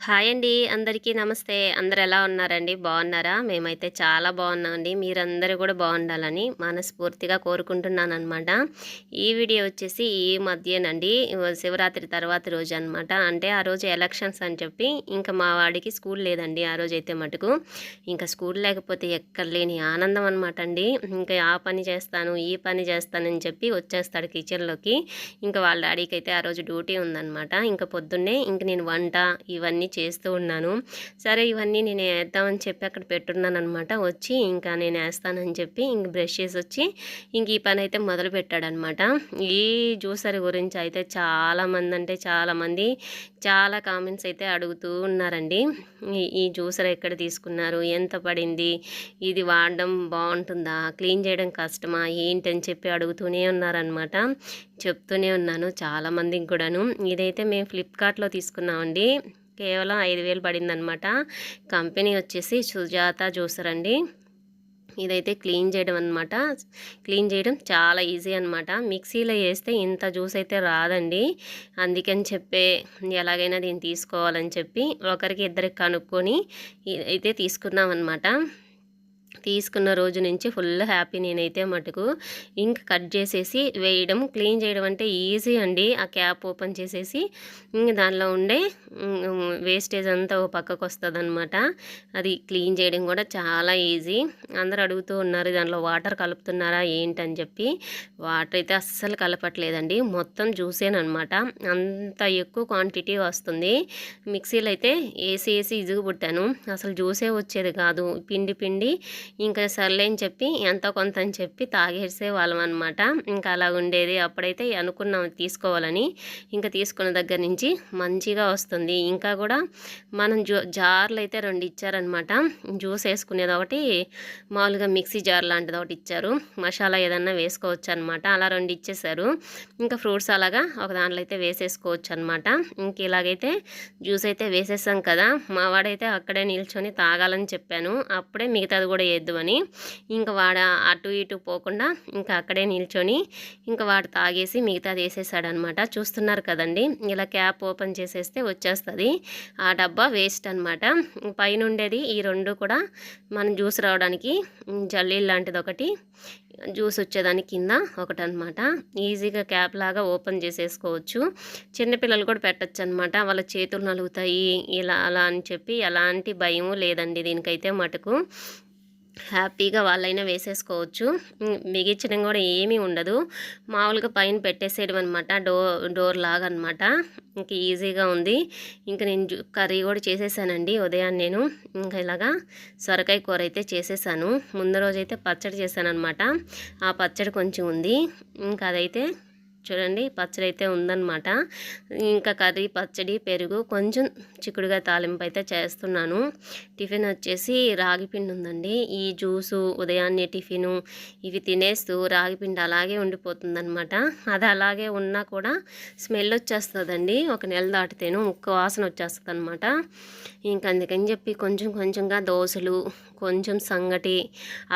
Hi అండి. అందరికీ నమస్తే. అందరు ఎలా ఉన్నారండి? బాగున్నారా? మేమైతే చాలా బాగున్నామండి. మీరందరూ కూడా బాగుండాలని మనస్ఫూర్తిగా కోరుకుంటున్నాను అనమాట ఈ వీడియో వచ్చేసి ఈ మధ్యనండి. శివరాత్రి తర్వాత రోజు అనమాట అంటే ఆ రోజు ఎలక్షన్స్ అని చెప్పి ఇంకా మా వాడికి స్కూల్ లేదండి ఆ రోజు అయితే మటుకు. ఇంకా స్కూల్ లేకపోతే ఎక్కడ లేని ఆనందం అనమాట అండి. ఇంకా ఆ పని చేస్తాను ఈ పని చేస్తానని చెప్పి వచ్చేస్తాడు కిచెన్లోకి. ఇంకా వాళ్ళ డాడీకి అయితే ఆ రోజు డ్యూటీ ఉందన్నమాట. ఇంకా పొద్దున్నే ఇంక నేను వంట ఇవన్నీ చేస్తూ ఉన్నాను. సరే ఇవన్నీ నేను వేద్దామని చెప్పి అక్కడ పెట్టున్నాను అనమాట వచ్చి ఇంకా నేను వేస్తానని చెప్పి ఇంక బ్రష్ చేసి వచ్చి ఇంక ఈ పని అయితే మొదలు పెట్టాడనమాట ఈ జ్యూసర్ గురించి అయితే చాలామంది అంటే చాలామంది చాలా కామెంట్స్ అయితే అడుగుతూ ఉన్నారండి. ఈ- ఈ జ్యూసర్ ఎక్కడ తీసుకున్నారు? ఎంత పడింది? ఇది వాడడం బాగుంటుందా? క్లీన్ చేయడం కష్టమా? ఏంటని చెప్పి అడుగుతూనే ఉన్నారనమాట చెప్తూనే ఉన్నాను చాలామందికి కూడాను. ఇదైతే మేము ఫ్లిప్కార్ట్లో తీసుకున్నామండి. కేవలం ఐదు వేలు పడిందనమాట. కంపెనీ వచ్చేసి సుజాత జ్యూసర్ అండి. ఇదైతే క్లీన్ చేయడం అనమాట క్లీన్ చేయడం చాలా ఈజీ అనమాట మిక్సీలో వేస్తే ఇంత జ్యూస్ అయితే రాదండి. అందుకని చెప్పే ఎలాగైనా దీన్ని తీసుకోవాలని చెప్పి ఒకరికి ఇద్దరికి కనుక్కొని అయితే తీసుకున్నాం అనమాట తీసుకున్న రోజు నుంచి ఫుల్ హ్యాపీ నేనైతే మటుకు. ఇంక్ కట్ చేసేసి వేయడం క్లీన్ చేయడం అంటే ఈజీ అండి. ఆ క్యాప్ ఓపెన్ చేసేసి దానిలో ఉండే వేస్టేజ్ అంతా ఓ పక్కకు వస్తుంది అనమాట అది క్లీన్ చేయడం కూడా చాలా ఈజీ. అందరు అడుగుతూ ఉన్నారు దానిలో వాటర్ కలుపుతున్నారా ఏంటని చెప్పి. వాటర్ అయితే అస్సలు కలపట్లేదండి. మొత్తం జ్యూసేనమాట అంత ఎక్కువ క్వాంటిటీ వస్తుంది. మిక్సీలో అయితే వేసి వేసి ఇజుగు పుట్టాను. అసలు జ్యూసే వచ్చేది కాదు. పిండి పిండి ఇంకా సర్లే అని చెప్పి ఎంతో కొంత అని చెప్పి తాగేసే వాళ్ళం అనమాట ఇంకా అలా ఉండేది. అప్పుడైతే అనుకున్నాం తీసుకోవాలని. ఇంకా తీసుకున్న దగ్గర నుంచి మంచిగా వస్తుంది. ఇంకా కూడా మనం జో జార్లు అయితే రెండు ఇచ్చారనమాట జ్యూస్ వేసుకునేది ఒకటి మామూలుగా మిక్సీ జార్ లాంటిది ఒకటి ఇచ్చారు. మసాలా ఏదన్నా వేసుకోవచ్చు అనమాట అలా రెండు ఇచ్చేసారు ఇంకా ఫ్రూట్స్ అలాగా ఒక దాంట్లో అయితే వేసేసుకోవచ్చు అనమాట ఇంక ఇలాగైతే జ్యూస్ అయితే వేసేసాం కదా. మా వాడైతే అక్కడే నిల్చొని తాగాలని చెప్పాను. అప్పుడే మిగతాది కూడా వేద్దామని ఇంకా వాడ అటు ఇటు పోకుండా ఇంకా అక్కడే నిల్చొని ఇంకా వాడు తాగేసి మిగతాది వేసేసాడనమాట చూస్తున్నారు కదండి ఇలా క్యాప్ ఓపెన్ చేసేస్తే వచ్చేస్తుంది. ఆ డబ్బా వేస్ట్ అనమాట. పైన ఉండేది ఈ రెండు కూడా మనం జ్యూస్ రావడానికి జల్లీలు లాంటిది ఒకటి జ్యూస్ వచ్చేదాని కింద ఒకటి అనమాట ఈజీగా క్యాప్ లాగా ఓపెన్ చేసేసుకోవచ్చు. చిన్నపిల్లలు కూడా పెట్టచ్చు అనమాట వాళ్ళ చేతులు నలుగుతాయి ఇలా అలా అని చెప్పి ఎలాంటి భయము లేదండి దీనికైతే మటుకు. హ్యాపీగా వాళ్ళైనా వేసేసుకోవచ్చు. ఉమ్, బిగించడం కూడా ఏమీ ఉండదు. మామూలుగా పైన పెట్టేసేయడం అనమాట డోర్ డోర్ లాగా అనమాట ఇంక ఈజీగా ఉంది. ఇంకా నేను కర్రీ కూడా చేసేసానండి ఉదయాన్నే నేను. ఇంకా ఇలాగా సొరకాయ కూర అయితే చేసేసాను. ముందు రోజైతే పచ్చడి చేశాను అనమాట ఆ పచ్చడి కొంచెం ఉంది. ఇంకా అదైతే చూడండి పచ్చడి అయితే ఉందన్నమాట. ఇంకా కర్రీ పచ్చడి పెరుగు కొంచెం చిక్కుడుగా తాలింపు అయితే చేస్తున్నాను. టిఫిన్ వచ్చేసి రాగిపిండి ఉందండి. ఈ జ్యూసు ఉదయాన్నే టిఫిను ఇవి తినేస్తూ రాగి పిండి అలాగే ఉండిపోతుందన్నమాట. అది అలాగే ఉన్నా కూడా స్మెల్ వచ్చేస్తుందండి. ఒక నెల దాటితేను ముక్క వాసన వచ్చేస్తుంది అనమాట ఇంక అందుకని చెప్పి కొంచెం కొంచెంగా దోశలు కొంచెం సంగటి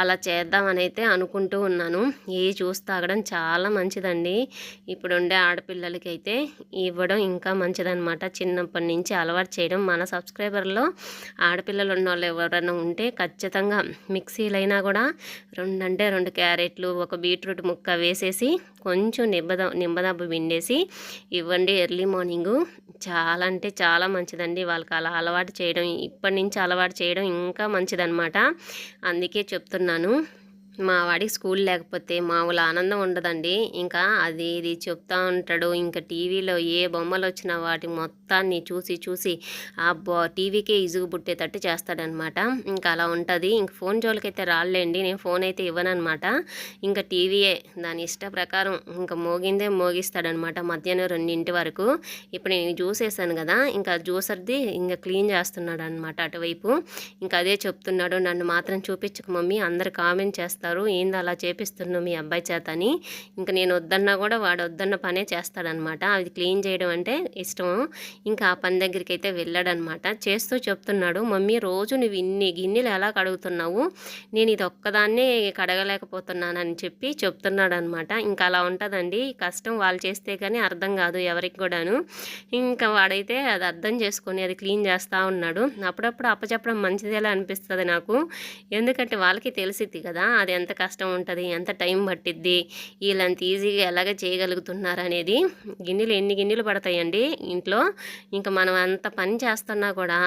అలా చేద్దామని అయితే అనుకుంటూ ఉన్నాను. ఇవి జ్యూస్ తాగడం చాలా మంచిదండి. ఇప్పుడు ఉండే ఆడపిల్లలకి అయితే ఇవ్వడం ఇంకా మంచిదనమాట చిన్నప్పటి నుంచి అలవాటు చేయడం మన సబ్స్క్రైబర్లో ఆడపిల్లలు ఉన్న వాళ్ళు ఎవరైనా ఉంటే ఖచ్చితంగా మిక్సీలైనా కూడా రెండు అంటే రెండు క్యారెట్లు ఒక బీట్రూట్ ముక్క వేసేసి కొంచెం నింబద నింబదబ్బు పిండేసి ఇవ్వండి ఎర్లీ మార్నింగు. చాలా అంటే చాలా మంచిదండి వాళ్ళకి అలా అలవాటు చేయడం. ఇప్పటి నుంచి అలవాటు చేయడం ఇంకా మంచిదన్నమాట. అందుకే చెప్తున్నాను. మా వాడికి స్కూల్ లేకపోతే మామూలు ఆనందం ఉండదండి. ఇంకా అది ఇది చెప్తా ఉంటాడు. ఇంకా టీవీలో ఏ బొమ్మలు వచ్చినా వాటి మొత్తాన్ని చూసి చూసి ఆ బో టీవీకే ఇసుగు పుట్టేటట్టు చేస్తాడనమాట. ఇంకా అలా ఉంటుంది. ఇంక ఫోన్ జోలికైతే రాళ్ళేండి నేను ఫోన్ అయితే ఇవ్వనమాట ఇంకా టీవీయే దాని ఇష్ట ప్రకారం ఇంకా మోగిందే మోగిస్తాడనమాట మధ్యాహ్నం రెండింటి వరకు. ఇప్పుడు నేను జ్యూస్ వేసాను కదా ఇంకా జ్యూసర్ది ఇంకా క్లీన్ చేస్తున్నాడు అనమాట అటువైపు. ఇంకా అదే చెప్తున్నాడు. నన్ను మాత్రం చూపించక మమ్మీ. అందరు కామెంట్ చేస్తారు. అంటారు ఏంది అలా చేపిస్తున్నావు మీ అబ్బాయి చేత అని. ఇంకా నేను వద్దన్నా కూడా వాడు వద్దన్న పనే చేస్తాడనమాట. అది క్లీన్ చేయడం అంటే ఇష్టం. ఇంకా ఆ పని దగ్గరికి అయితే వెళ్ళాడనమాట. చేస్తూ చెప్తున్నాడు మమ్మీ రోజు నువ్వు ఇన్ని గిన్నెలు ఎలా కడుగుతున్నావు? నేను ఇది ఒక్కదాన్నే కడగలేకపోతున్నానని చెప్పి చెప్తున్నాడు అనమాట ఇంకా అలా ఉంటుందండి. కష్టం వాళ్ళు చేస్తే కానీ అర్థం కాదు ఎవరికి కూడాను. ఇంకా వాడైతే అది అర్థం చేసుకొని అది క్లీన్ చేస్తూ ఉన్నాడు. అప్పుడప్పుడు అప్పచెప్పడం మంచిదేలా అనిపిస్తుంది నాకు? ఎందుకంటే వాళ్ళకి తెలిసిద్ది కదా అది ఎంత కష్టం ఉంటుంది ఎంత టైం పట్టిద్ది వీళ్ళంత ఈజీగా ఎలాగ చేయగలుగుతున్నారు అనేది గిన్నెలు ఎన్ని గిన్నెలు పడతాయండి ఇంట్లో. ఇంకా మనం అంత పని చేస్తున్నా కూడా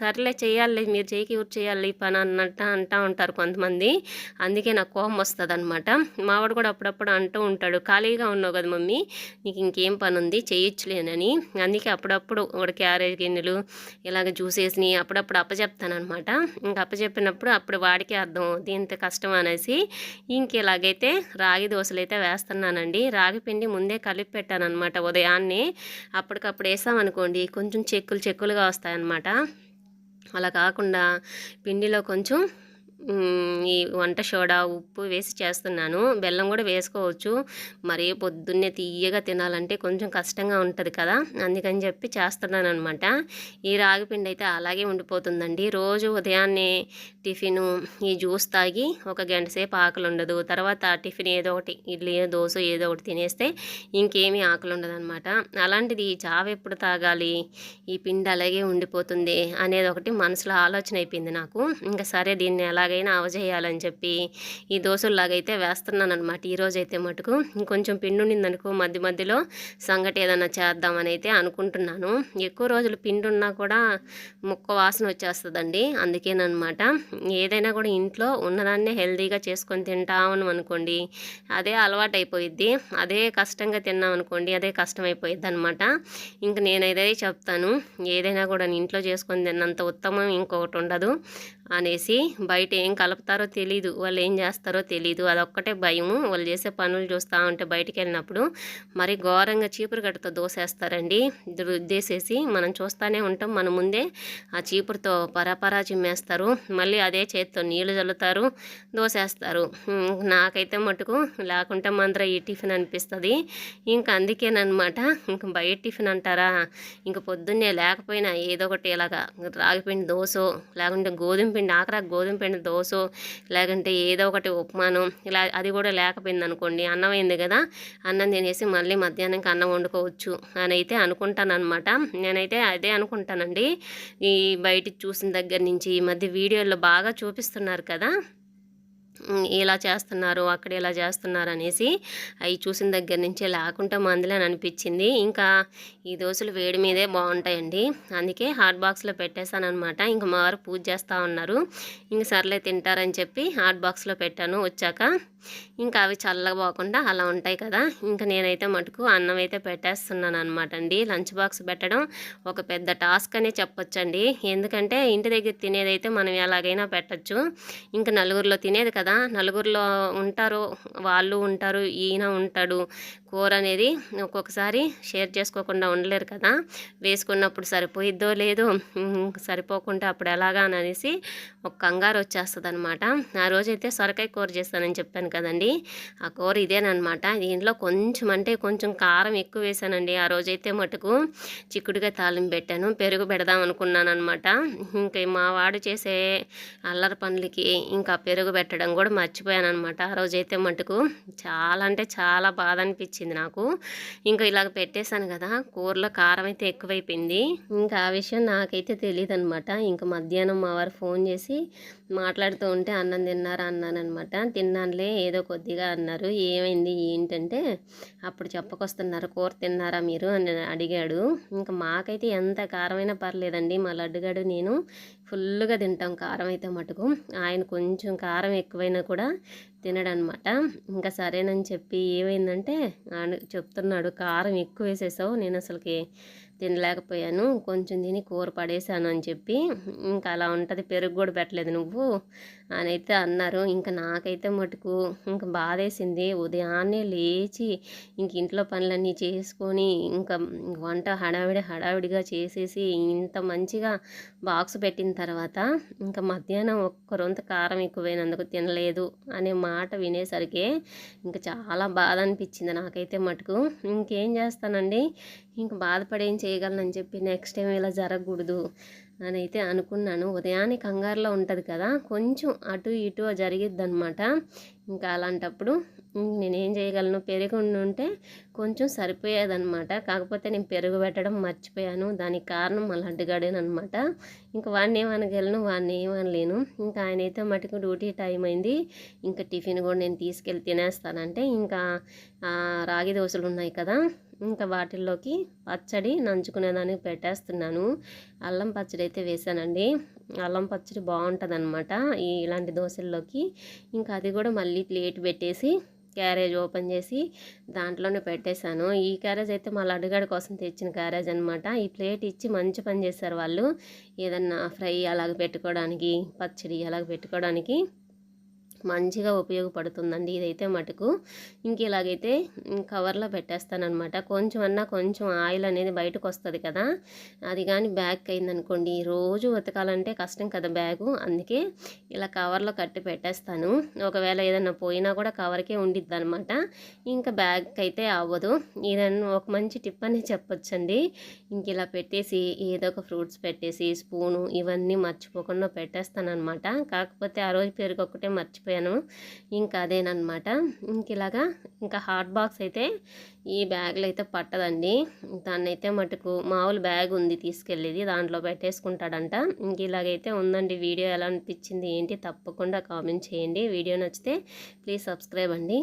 సర్లే చేయాలి మీరు చేయకి ఊరు చేయాలి ఈ పని అన్నట్టు అంటూ ఉంటారు కొంతమంది. అందుకే నాకు కోపం వస్తుంది అనమాట మావాడు కూడా అప్పుడప్పుడు అంటూ ఉంటాడు ఖాళీగా ఉన్నావు కదా మమ్మీ నీకు ఇంకేం పని ఉంది చేయొచ్చులేనని. అందుకే అప్పుడప్పుడు ఒక క్యారేజ్ గిన్నెలు ఇలాగ జ్యూసేసి అప్పుడప్పుడు అప్పచెప్తానమాట ఇంకా అప్పచెప్పినప్పుడు అప్పుడు వాడికే అర్థం అవుతుంది ఇంత కష్టం వేసేసి ఇంక ఇలాగైతే రాగి దోశలు అయితే వేస్తున్నానండి. రాగి పిండి ముందే కలిపి పెట్టాను అనమాట ఉదయాన్నే. అప్పటికప్పుడు వేసామనుకోండి కొంచెం చెక్కులు చెక్కులుగా వస్తాయన్నమాట. అలా కాకుండా పిండిలో కొంచెం ఈ వంట సోడా ఉప్పు వేసి చేస్తున్నాను. బెల్లం కూడా వేసుకోవచ్చు. మరి పొద్దున్నే తీయగా తినాలంటే కొంచెం కష్టంగా ఉంటుంది కదా. అందుకని చెప్పి చేస్తున్నాను అనమాట ఈ రాగి పిండి అయితే అలాగే ఉండిపోతుందండి. రోజు ఉదయాన్నే టిఫిను ఈ జ్యూస్ తాగి ఒక గంట సేపు ఆకలి ఉండదు. తర్వాత టిఫిన్ ఏదో ఒకటి ఇడ్లీ దోశ ఏదో ఒకటి తినేస్తే ఇంకేమీ ఆకలి ఉండదు అనమాట అలాంటిది చావ ఎప్పుడు తాగాలి? ఈ పిండి అలాగే ఉండిపోతుంది? అనేది ఒకటి మనసులో ఆలోచన అయిపోయింది నాకు. ఇంకా సరే దీన్ని ఎలా ఎలాగైనా అవజేయాలని చెప్పి ఈ దోశల్లాగైతే వేస్తున్నాను అనమాట ఈరోజు అయితే మటుకు ఇంకొంచెం పిండి మధ్య మధ్యలో సంగటి ఏదైనా చేద్దామని అయితే అనుకుంటున్నాను. ఎక్కువ రోజులు పిండి ఉన్నా కూడా ముక్క వాసన వచ్చేస్తుందండి. అందుకేనమాట ఏదైనా కూడా ఇంట్లో ఉన్నదాన్నే హెల్తీగా చేసుకొని తింటామని అనుకోండి అదే అలవాటు అయిపోయిద్ది అదే కష్టంగా తిన్నాం అనుకోండి అదే కష్టం అయిపోయిద్ది అనమాట ఇంక నేనైతే చెప్తాను ఏదైనా కూడా ఇంట్లో చేసుకొని తిన్నంత ఉత్తమం ఇంకొకటి ఉండదు అనేసి బయట ఏం కలుపుతారో తెలీదు. వాళ్ళు ఏం చేస్తారో తెలీదు. అదొక్కటే భయము. వాళ్ళు చేసే పనులు చూస్తూ ఉంటే బయటికి వెళ్ళినప్పుడు మరి ఘోరంగా చీపురు గడ్డతో దోసేస్తారండి. రుద్దేసేసి మనం చూస్తూనే ఉంటాం. మన ముందే ఆ చీపురుతో పరాపరా చిమ్మేస్తారు. మళ్ళీ అదే చేతితో నీళ్ళు చల్లుతారు. దోసేస్తారు. నాకైతే మటుకు లేకుంటే మంత్ర ఈ టిఫిన్ అనిపిస్తుంది. ఇంకా అందుకేనమాట ఇంకా బయట టిఫిన్ అంటారా? ఇంక పొద్దున్నే లేకపోయినా ఏదో ఒకటి ఇలాగా రాగిపిండి దోశ లేకుంటే గోధుమ పిండి ఆఖరా గోధుమ పిండి దోశ లేకుంటే ఏదో ఒకటి ఉప్మాను ఇలా అది కూడా లేకపోయింది అనుకోండి అన్నం అయింది కదా అన్నం తినేసి మళ్ళీ మధ్యాహ్నంకి అన్నం వండుకోవచ్చు అని అయితే అనుకుంటానమాట నేనైతే అదే అనుకుంటానండి. ఈ బయట చూసిన దగ్గర నుంచి ఈ మధ్య వీడియోల్లో బాగా చూపిస్తున్నారు కదా. ఇలా చేస్తున్నారు అక్కడ ఇలా చేస్తున్నారు అనేసి అవి చూసిన దగ్గర నుంచే లేకుండా మందులే అని అనిపించింది. ఇంకా ఈ దోశలు వేడి మీదే బాగుంటాయండి. అందుకే హాట్ బాక్స్లో పెట్టేశాను అనమాట ఇంకా మా వారు పూజ చేస్తూ ఉన్నారు. ఇంక సర్లే తింటారని చెప్పి హాట్ బాక్స్లో పెట్టాను. వచ్చాక ఇంకా అవి చల్లగా పోకుండా అలా ఉంటాయి కదా. ఇంకా నేనైతే మటుకు అన్నం అయితే పెట్టేస్తున్నాను అనమాట అండి లంచ్ బాక్స్ పెట్టడం ఒక పెద్ద టాస్క్ అనే చెప్పొచ్చండి. ఎందుకంటే ఇంటి దగ్గర తినేదైతే మనం ఎలాగైనా పెట్టచ్చు. ఇంకా నలుగురిలో తినేది కదా. నలుగురిలో ఉంటారు వాళ్ళు ఉంటారు ఈయన ఉంటాడు. కూర అనేది ఒక్కొక్కసారి షేర్ చేసుకోకుండా ఉండలేరు కదా. వేసుకున్నప్పుడు సరిపోయిద్దో లేదో సరిపోకుండా అప్పుడు ఎలాగా అని అనేసి ఒక కంగారు వచ్చేస్తుంది అనమాట ఆ రోజైతే సొరకాయ కూర చేస్తానని చెప్పాను కదండి. ఆ కూర ఇదేనమాట దీంట్లో కొంచెం అంటే కొంచెం కారం ఎక్కువ వేసానండి. ఆ రోజైతే మటుకు చిక్కుడుగా తాలింపు పెట్టాను. పెరుగు పెడదాం అనుకున్నాను అనమాట ఇంకా మా వాడు చేసే అల్లరి పనులకి ఇంకా పెరుగు పెట్టడం కూడా మర్చిపోయాను అనమాట ఆ రోజైతే మటుకు చాలా అంటే చాలా బాధ అనిపించింది. నాకు. ఇంకా ఇలాగ పెట్టేశాను కదా కూరలో కారం అయితే ఎక్కువైపోయింది. ఇంకా ఆ విషయం నాకైతే తెలియదు అనమాట ఇంకా మధ్యాహ్నం మా వారు ఫోన్ చేసి మాట్లాడుతూ ఉంటే అన్నం తిన్నారా అన్నాననమాట తిన్నానులే ఏదో కొద్దిగా అన్నారు. ఏమైంది ఏంటంటే అప్పుడు చెప్పకొస్తున్నారు కూర తిన్నారా మీరు అని అడిగాడు. ఇంకా మాకైతే ఎంత కారమైనా పర్లేదండి. మా లడ్డుగాడు నేను ఫుల్గా తింటాం కారం అయితే మటుకు. ఆయన కొంచెం కారం ఎక్కువైనా కూడా తినడనమాట ఇంకా సరేనని చెప్పి ఏమైందంటే ఆయన చెప్తున్నాడు కారం ఎక్కువ వేసేసావు నేను అసలుకి తినలేకపోయాను. కొంచెం తిని కూర పడేశాను అని చెప్పి. ఇంకా అలా ఉంటుంది. పెరుగు కూడా పెట్టలేదు నువ్వు అని అయితే అన్నారు. ఇంకా నాకైతే మటుకు ఇంకా బాధేసింది. ఉదయాన్నే లేచి ఇంక ఇంట్లో పనులన్నీ చేసుకొని ఇంకా వంట హడావిడి హడావిడిగా చేసేసి ఇంత మంచిగా బాక్స్ పెట్టిన తర్వాత ఇంకా మధ్యాహ్నం ఒక్క రొంత కారం ఎక్కువైనందుకు తినలేదు అనే మాట వినేసరికి ఇంకా చాలా బాధ అనిపించింది నాకైతే మటుకు. ఇంకేం చేస్తానండి? ఇంక బాధపడేం చేయగలనని చెప్పి నెక్స్ట్ టైం ఇలా జరగకూడదు అని అయితే అనుకున్నాను. ఉదయాన్నే కంగారులో ఉంటుంది కదా కొంచెం అటు ఇటు జరిగిద్దనమాట ఇంకా అలాంటప్పుడు నేనేం చేయగలను? పెరుగు ఉంటే కొంచెం సరిపోయేదనమాట కాకపోతే నేను పెరుగు పెట్టడం మర్చిపోయాను. దానికి కారణం మళ్ళీ అడ్డుగాడేనమాట ఇంకా వాడిని ఏమనగలను వాడిని ఏమనలేను ఇంకా ఆయన అయితే మటుకు డ్యూటీ టైం అయింది. ఇంకా టిఫిన్ కూడా నేను తీసుకెళ్ళి తినేస్తానంటే ఇంకా రాగి దోశలు ఉన్నాయి కదా ఇంకా వాటిల్లోకి పచ్చడి నంచుకునేదానికి పెట్టేస్తున్నాను. అల్లం పచ్చడి అయితే వేసానండి. అల్లం పచ్చడి బాగుంటుంది అనమాట ఈ ఇలాంటి దోశల్లోకి. ఇంకా అది కూడా మళ్ళీ ప్లేట్ పెట్టేసి క్యారేజ్ ఓపెన్ చేసి దాంట్లోనే పెట్టేశాను. ఈ క్యారేజ్ అయితే మా లడ్డుగాడి కోసం తెచ్చిన క్యారేజ్ అనమాట ఈ ప్లేట్ ఇచ్చి మంచి పని చేశారు వాళ్ళు. ఏదన్నా ఫ్రై అలాగ పెట్టుకోవడానికి పచ్చడి అలాగ పెట్టుకోవడానికి. మంచిగా ఉపయోగపడుతుందండి ఇదైతే మటుకు. ఇంక ఇలాగైతే కవర్లో పెట్టేస్తానమాట కొంచెం అన్నా కొంచెం ఆయిల్ అనేది బయటకు వస్తుంది కదా. అది కానీ బ్యాగ్ అయిందనుకోండి రోజు ఉతకాలంటే కష్టం కదా బ్యాగు. అందుకే ఇలా కవర్లో కట్టి పెట్టేస్తాను. ఒకవేళ ఏదైనా పోయినా కూడా కవర్కే ఉండిద్ది అనమాట ఇంకా బ్యాగ్ అయితే అవ్వదు. ఇదన్నా ఒక మంచి టిప్ అని చెప్పొచ్చండి. ఇంక ఇలా పెట్టేసి ఏదో ఒక ఫ్రూట్స్ పెట్టేసి స్పూను ఇవన్నీ మర్చిపోకుండా పెట్టేస్తాను అనమాట కాకపోతే ఆ రోజు పెరుగు ఒకటే మర్చిపోయి మర్చిపోయాను ఇంకా అదేనమాట ఇంక ఇలాగా ఇంకా హాట్ బాక్స్ అయితే ఈ బ్యాగ్లో అయితే పట్టదండి. దాన్ని అయితే మటుకు మామూలు బ్యాగ్ ఉంది తీసుకెళ్ళేది దాంట్లో పెట్టేసుకుంటాడంట. ఇంక ఇలాగైతే ఉందండి వీడియో ఎలా అనిపించింది ఏంటి తప్పకుండా కామెంట్ చేయండి. వీడియో నచ్చితే ప్లీజ్ సబ్స్క్రైబ్ అండి.